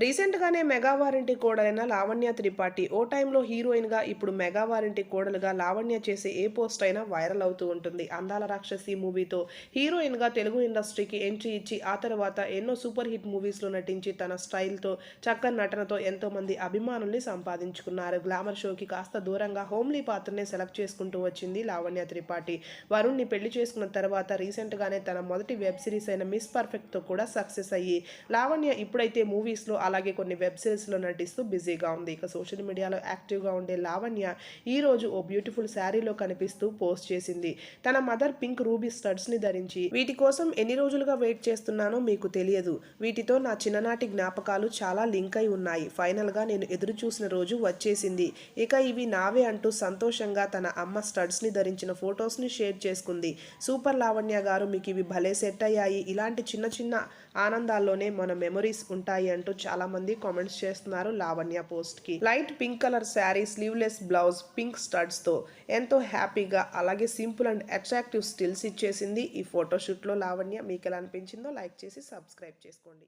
రీసెంట్గానే మెగా వారంటీ కోడలైన లావణ్య త్రిపాఠి ఓ టైంలో హీరోయిన్గా ఇప్పుడు మెగా వారంటీ కోడలుగా లావణ్య చేసే ఏ పోస్ట్ అయినా వైరల్ అవుతూ ఉంటుంది. అందాల రాక్షసి మూవీతో హీరోయిన్గా తెలుగు ఇండస్ట్రీకి ఎంట్రీ ఇచ్చి ఆ తర్వాత ఎన్నో సూపర్ హిట్ మూవీస్లో నటించి తన స్టైల్తో చక్కని నటనతో ఎంతోమంది అభిమానుల్ని సంపాదించుకున్నారు. గ్లామర్ షోకి కాస్త దూరంగా హోమ్లీ పాత్రనే సెలెక్ట్ చేసుకుంటూ వచ్చింది లావణ్య త్రిపాఠి. వరుణ్ని పెళ్ళి చేసుకున్న తర్వాత రీసెంట్గానే తన మొదటి వెబ్ సిరీస్ అయిన మిస్ పర్ఫెక్ట్తో కూడా సక్సెస్ అయ్యి లావణ్య ఇప్పుడైతే మూవీస్లో అలాగే కొన్ని వెబ్ సిరీస్లో నటిస్తూ బిజీగా ఉంది. ఇక సోషల్ మీడియాలో యాక్టివ్గా ఉండే లావణ్య ఈ రోజు ఓ బ్యూటిఫుల్ శారీలో కనిపిస్తూ పోస్ట్ చేసింది. తన మదర్ పింక్ రూబీ స్టడ్స్ని ధరించి వీటి కోసం ఎన్ని రోజులుగా వెయిట్ చేస్తున్నానో మీకు తెలియదు. వీటితో నా చిన్ననాటి జ్ఞాపకాలు చాలా లింక్ అయి ఉన్నాయి. ఫైనల్గా నేను ఎదురు చూసిన రోజు వచ్చేసింది. ఇక ఇవి నావే అంటూ సంతోషంగా తన అమ్మ స్టడ్స్ని ధరించిన ఫొటోస్ని షేర్ చేసుకుంది. సూపర్ లావణ్య గారు మీకు ఇవి భలే సెట్ అయ్యాయి. ఇలాంటి చిన్న చిన్న ఆనందాల్లోనే మన మెమరీస్ ఉంటాయి అంటూ చాలా చాలా మంది కామెంట్స్ చేస్తున్నారు లావణ్య పోస్ట్కి light pink colour sari sleeveless blouse pink స్టడ్స్తో ఎంతో హ్యాపీగా అలాగే సింపుల్ అండ్ అట్రాక్టివ్ స్టిల్స్ ఇచ్చేసింది ఈ ఫోటోషూట్లో లావణ్య. మీకు ఎలా అనిపించిందో లైక్ చేసి సబ్స్క్రైబ్ చేసుకోండి.